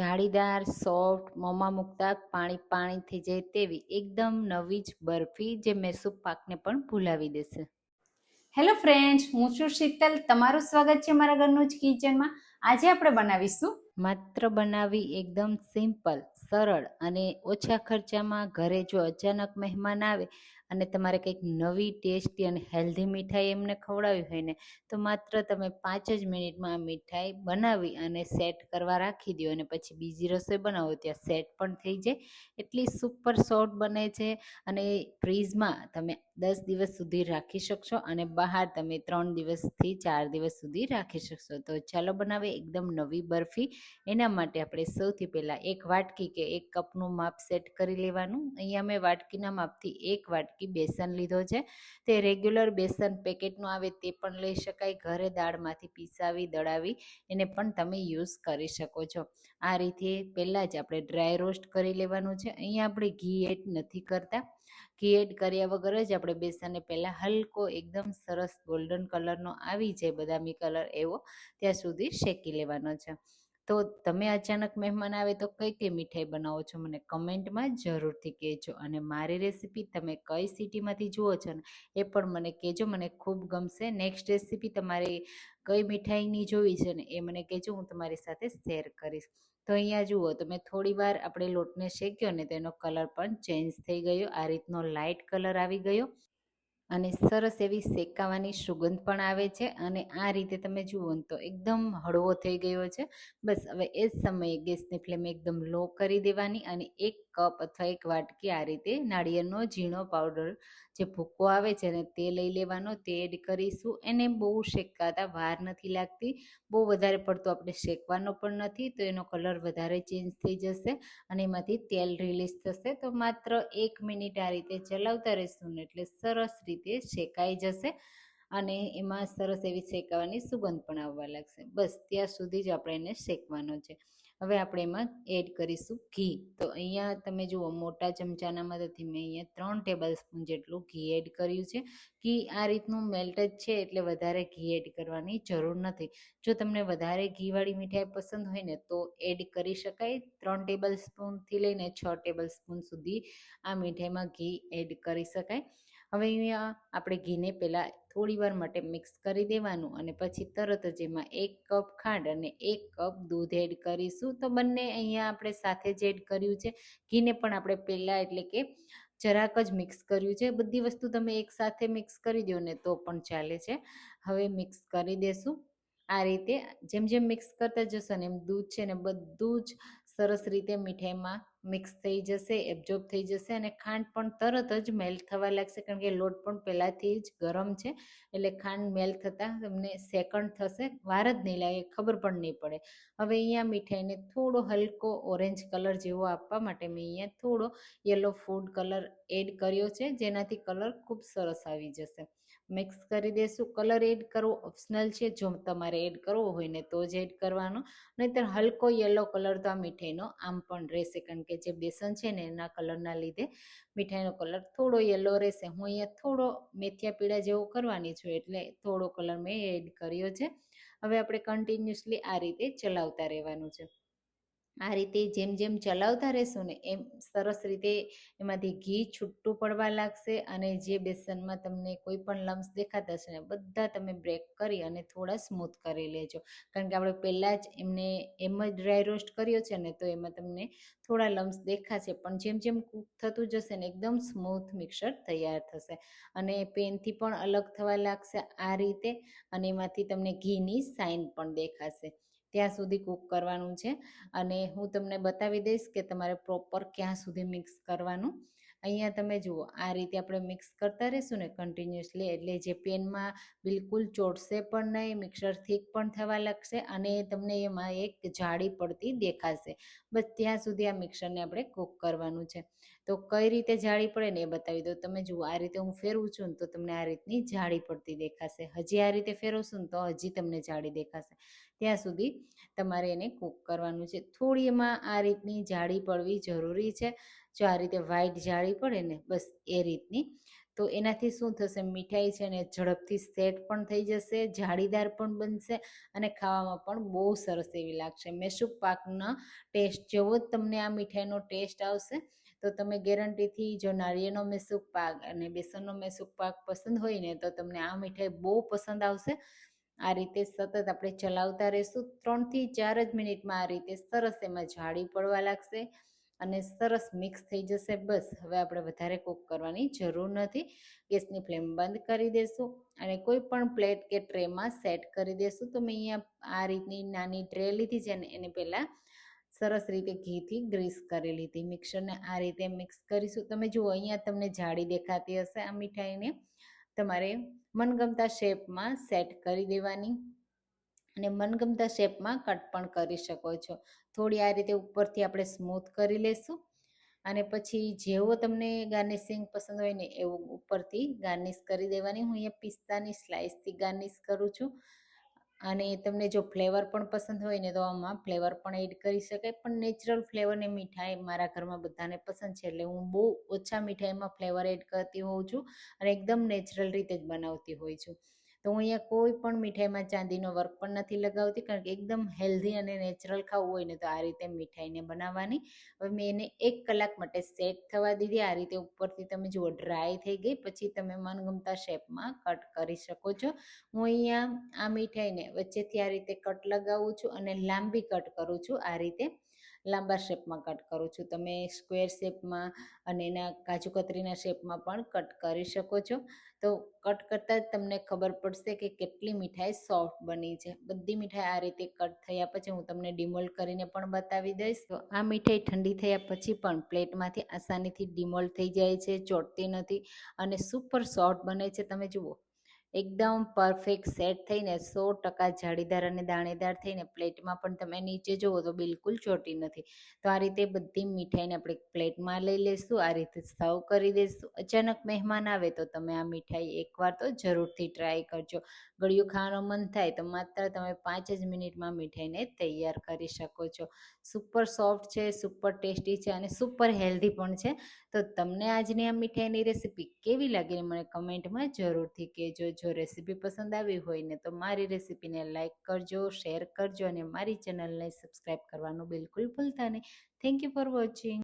જાળીદાર soft મોંમાં મૂકતા પાણી પાણી થઈ જાય તેવી એકદમ નવી જ બરફી જે મેસૂબ પાકને પણ ભૂલાવી દેશે. હેલો ફ્રેન્ડ્સ હું છું શીતલ. તમારું સ્વાગત છે મારા ઘરનું જ કિચનમાં. આજે આપણે બનાવીશું માત્ર બનાવી એકદમ સિમ્પલ સરળ અને ઓછા ખર્ચામાં ઘરે જો અચાનક મહેમાન આવે અને તમારે કંઈક નવી ટેસ્ટી અને હેલ્ધી મીઠાઈ એમને ખવડાવી હોય ને, તો માત્ર તમે પાંચ જ મિનિટમાં આ મીઠાઈ બનાવી અને સેટ કરવા રાખી દો અને પછી બીજી રસોઈ બનાવો, ત્યાં સેટ પણ થઈ જાય. એટલી સુપર સોફ્ટ બને છે અને ફ્રીઝમાં તમે દસ દિવસ સુધી રાખી શકશો અને બહાર તમે ત્રણ દિવસથી ચાર દિવસ સુધી રાખી શકશો. તો ચાલો બનાવે એકદમ નવી બરફી. એના માટે આપણે સૌથી પહેલાં એક વાટકી કે એક કપનું માપ સેટ કરી લેવાનું. અહીંયા મેં વાટકીના માપથી એક વાટકી બેસન લીધો છે. તે રેગ્યુલર બેસન પેકેટનું આવે તે પણ લઈ શકાય. ઘરે દાળમાંથી પીસાવી, દળાવી એને પણ તમે યુઝ કરી શકો છો. આ રીતે પહેલાં જ આપણે ડ્રાય રોસ્ટ કરી લેવાનું છે. અહીંયા આપણે ઘી એડ નથી કરતા. ઘી એડ કર્યા વગર જ આપણે બેસનને પહેલાં હલકો, એકદમ સરસ ગોલ્ડન કલરનો આવી જાય બદામી કલર એવો, ત્યાં સુધી શેકી લેવાનો છે. તો તમે અચાનક મહેમાન આવે તો કઈ કઈ મીઠાઈ બનાવો છો? મને કમેન્ટમાં જરૂરથી કહેજો. અને મારી રેસીપી તમે કઈ સિટીમાંથી જુઓ છો ને, એ પણ મને કહેજો. મને ખૂબ ગમશે. નેક્સ્ટ રેસીપી તમારે કઈ મીઠાઈની જોવી છે ને, એ મને કહેજો. હું તમારી સાથે શેર કરીશ. તો અહીંયા જુઓ તમે થોડી વાર આપણે લોટને શેક્યો ને તેનો કલર પણ ચેન્જ થઈ ગયો. આ રીતનો લાઇટ કલર આવી ગયો. અને સરસ એવી શેકાવાની સુગંધ પણ આવે છે. અને આ રીતે તમે જુઓ તો એકદમ હળવો થઈ ગયો છે. બસ હવે એ જ સમયે ગેસની ફ્લેમ એકદમ લો કરી દેવાની અને એક કપ અથવા એક વાટકી આ રીતે નાળિયેરનો ઝીણો પાવડર જે ભૂકો આવે છે ને તે લઈ લેવાનો, તે એડ કરીશું. એને બહુ શેકાતા વાર નથી લાગતી. બહુ વધારે પડતો આપણે શેકવાનો પણ નથી, તો એનો કલર વધારે ચેન્જ થઈ જશે અને એમાંથી તેલ રિલીઝ થશે. તો માત્ર એક મિનિટ આ રીતે ચલાવતા રહીશું ને એટલે સરસ રીતે શેકાઈ જશે અને એમાં સરસ એવી શેકાવાની સુગંધ પણ આવવા લાગશે. બસ, ત્યાં સુધી જ આપણે એને શેકવાનો છે. હવે આપણે એમાં એડ કરીશું ઘી. તો અહીંયા તમે જુઓ, મોટા ચમચાના મદદથી મેં અહીંયા ત્રણ ટેબલ સ્પૂન જેટલું ઘી એડ કર્યું છે. ઘી આ રીતનું મેલ્ટ જ છે એટલે વધારે ઘી એડ કરવાની જરૂર નથી. જો તમને વધારે ઘીવાળી મીઠાઈ પસંદ હોય ને, તો એડ કરી શકાય. ત્રણ ટેબલ સ્પૂનથી લઈને છ ટેબલ સ્પૂન સુધી આ મીઠાઈમાં ઘી એડ કરી શકાય. હવે અહીંયા આપણે ઘીને પહેલાં થોડી વાર માટે મિક્સ કરી દેવાનું અને પછી તરત જ એમાં એક કપ ખાંડ અને એક કપ દૂધ એડ કરીશું. તો બંને અહીંયા આપણે સાથે જ એડ કર્યું છે. ઘીને પણ આપણે પહેલાં એટલે કે જરાક જ મિક્સ કર્યું છે. બધી વસ્તુ તમે એકસાથે મિક્સ કરી દો ને તો પણ ચાલે છે. હવે મિક્સ કરી દેશું. આ રીતે જેમ જેમ મિક્સ કરતા જશો ને એમ દૂધ છે ને બધું જ સરસ રીતે મીઠાઈમાં મિક્સ થઈ જશે એબ્ઝોર્બ થઈ જશે અને ખાંડ પણ તરત જ મેલ્ટ થવા લાગશે કારણ કે લોટ પણ પહેલાંથી જ ગરમ છે. એટલે ખાંડ મેલ્ટ થતાં તમને સેકન્ડ થશે, વાર જ નહીં લાગે, ખબર પણ નહીં પડે. હવે અહીંયા મીઠાઈને થોડો હલકો ઓરેન્જ કલર જેવો આપવા માટે મેં અહીંયા થોડો યલો ફૂડ કલર એડ કર્યો છે, જેનાથી કલર ખૂબ સરસ આવી જશે. મિક્સ કરી દઈશું કલર એડ કરવો ઓપ્શનલ છે. જો તમારે એડ કરવો હોય ને તો જ એડ કરવાનો. નહીંતર હલકો યલો કલર તો આ મીઠાઈનો આમ પણ રહેશે. કારણ કે જે બેસન છે ને એના કલરના લીધે મીઠાઈનો કલર થોડો યલો રહેશે. હું અહીંયા થોડો મેથિયા પીળા જેવો કરવાની છું એટલે થોડો કલર મેં એડ કર્યો છે. હવે આપણે કન્ટિન્યુઅસલી આ રીતે ચલાવતા રહેવાનું છે. આ રીતે જેમ જેમ ચલાવતા રહેશું ને એમ સરસ રીતે એમાંથી ઘી છૂટું પડવા લાગશે અને જે બેસનમાં તમને કોઈ પણ લમ્સ દેખાતા હશે ને બધા તમે બ્રેક કરી અને થોડા સ્મૂથ કરી લેજો. કારણ કે આપણે પહેલાં જ એમને એમ જ ડ્રાય રોસ્ટ કર્યો છે ને તો એમાં તમને થોડા લમ્સ દેખાશે. પણ જેમ જેમ કૂક થતું જશે ને એકદમ સ્મૂથ મિક્સર તૈયાર થશે. અને પેનથી પણ અલગ થવા લાગશે આ રીતે અને એમાંથી તમને ઘીની સાઇન પણ દેખાશે. ત્યાં સુધી કૂક કરવાનું છે. અને હું તમને બતાવી દઈશ કે તમારે પ્રોપર ક્યાં સુધી મિક્સ કરવાનું. અહીંયા તમે જુઓ, આ રીતે આપણે મિક્સ કરતા રહીશું ને કન્ટિન્યુઅસલી એટલે જે પેનમાં બિલકુલ ચોટશે પણ નહીં મિક્સર થીક પણ થવા લાગશે અને તમને એમાં એક જાળી પડતી દેખાશે. બસ ત્યાં સુધી આ મિક્સરને આપણે કૂક કરવાનું છે. તો કઈ રીતે જાળી પડે ને એ બતાવી દો તમે જુઓ, આ રીતે હું ફેરવું છું ને તો તમને આ રીતની જાળી પડતી દેખાશે. હજી આ રીતે ફેરવશું ને તો હજી તમને જાળી દેખાશે. ત્યાં સુધી તમારે એને કૂક કરવાનું છે. થોડી એમાં આ રીતની જાળી પડવી જરૂરી છે. જો આ રીતે વ્હાઈટ જાળી પડે ને, બસ એ રીતની. તો એનાથી શું થશે? મીઠાઈ છે ને ઝડપથી સેટ પણ થઈ જશે, જાળીદાર પણ બનશે અને ખાવામાં પણ બહુ સરસ એવી લાગશે. મેસૂબ પાકના ટેસ્ટ, જેવો જ તમને આ મીઠાઈનો ટેસ્ટ આવશે, તો તમે ગેરંટીથી જો નારિયેળનો મેસૂબ પાક અને બેસનનો મેસૂબ પાક પસંદ હોય ને, તો તમને આ મીઠાઈ બહુ પસંદ આવશે. આ રીતે સતત આપણે ચલાવતા રહીશું. ત્રણથી ચાર જ મિનિટમાં આ રીતે સરસ એમાં જાળી પડવા લાગશે અને સરસ મિક્સ થઈ જશે. બસ, હવે આપણે વધારે કૂક કરવાની જરૂર નથી. ગેસની ફ્લેમ બંધ કરી દેશું અને કોઈ પણ પ્લેટ કે ટ્રેમાં સેટ કરી દેશું. તો મેં અહીંયા આ રીતની નાની ટ્રે લીધી છે ને એને પહેલાં સરસ રીતે ઘીથી ગ્રીસ કરી લીધી. મિક્સરને આ રીતે મિક્સ કરીશું. તમે જુઓ, અહીંયા તમને જાળી દેખાતી હશે આ મીઠાઈને. તમારે મનગમતા શેપમાં સેટ કરી દેવાની અને મનગમતા શેપમાં કટ પણ કરી શકો છો. થોડી આ રીતે ઉપરથી આપણે સ્મૂથ કરી લેશું અને પછી જેવો તમને ગાર્નિશિંગ પસંદ હોય ને એવું ઉપરથી ગાર્નિશ કરી દેવાની. હું અહીંયા પિસ્તાની સ્લાઇસથી ગાર્નિશ કરું છું. અને તમને જો ફ્લેવર પણ પસંદ હોય ને તો આમાં ફ્લેવર પણ એડ કરી શકાય, પણ નેચરલ ફ્લેવરની મીઠાઈ મારા ઘરમાં બધાને પસંદ છે, એટલે હું બહુ ઓછા મીઠાઈમાં ફ્લેવર એડ કરતી હોઉં છું અને એકદમ નેચરલ રીતે જ બનાવતી હોઉં છું. તો હું અહીંયા કોઈ પણ મીઠાઈમાં ચાંદીનો વર્ક પણ નથી લગાવતી, કારણ કે એકદમ હેલ્ધી અને નેચરલ ખાવું હોય ને તો આ રીતે મીઠાઈને બનાવવાની. હવે મેં એને એક કલાક માટે સેટ થવા દીધી. આ રીતે ઉપરથી તમે જુઓ ડ્રાય થઈ ગઈ. પછી તમે મનગમતા શેપમાં કટ કરી શકો છો. હું અહીંયા આ મીઠાઈને વચ્ચેથી આ રીતે કટ લગાવું છું અને લાંબી કટ કરું છું આ રીતે. લાંબા શેપમાં કટ કરું છું. તમે સ્ક્વેર શેપમાં અને એના કાજુ કતરીના શેપમાં પણ કટ કરી શકો છો. તો કટ કરતાં જ તમને ખબર પડશે કે કેટલી મીઠાઈ સોફ્ટ બની છે. બધી મીઠાઈ આ રીતે કટ થયા પછી હું તમને ડિમોલ્ડ કરીને પણ બતાવી દઈશ. તો આ મીઠાઈ ઠંડી થયા પછી પણ પ્લેટમાંથી આસાનીથી ડિમોલ્ડ થઈ જાય છે, ચોટતી નથી અને સુપર સોફ્ટ બને છે. તમે જુઓ એકદમ પરફેક્ટ સેટ થઈને સો ટકા જાળીદાર અને દાણેદાર થઈને પ્લેટમાં પણ તમે નીચે જુઓ તો બિલકુલ ચોટી નથી. તો આ રીતે બધી મીઠાઈને આપણે પ્લેટમાં લઈ લઈશું આ રીતે સર્વ કરી દઈશું અચાનક મહેમાન આવે તો તમે આ મીઠાઈ એકવાર તો જરૂરથી ટ્રાય કરજો. ગળ્યું ખાવાનું મન થાય તો માત્ર તમે પાંચ જ મિનિટમાં મીઠાઈને તૈયાર કરી શકો છો. સુપર સોફ્ટ છે સુપર ટેસ્ટી છે અને સુપર હેલ્ધી પણ છે. તો તમને આજની આ મીઠાઈની રેસીપી કેવી લાગી મને કમેન્ટમાં જરૂરથી કહેજો. જો રેસીપી પસંદ આવી હોય ને તો મારી રેસીપીને લાઇક કરજો, શેર કરજો અને મારી ચેનલને સબસ્ક્રાઈબ કરવાનું બિલકુલ ભૂલતા નહીં. Thank you for watching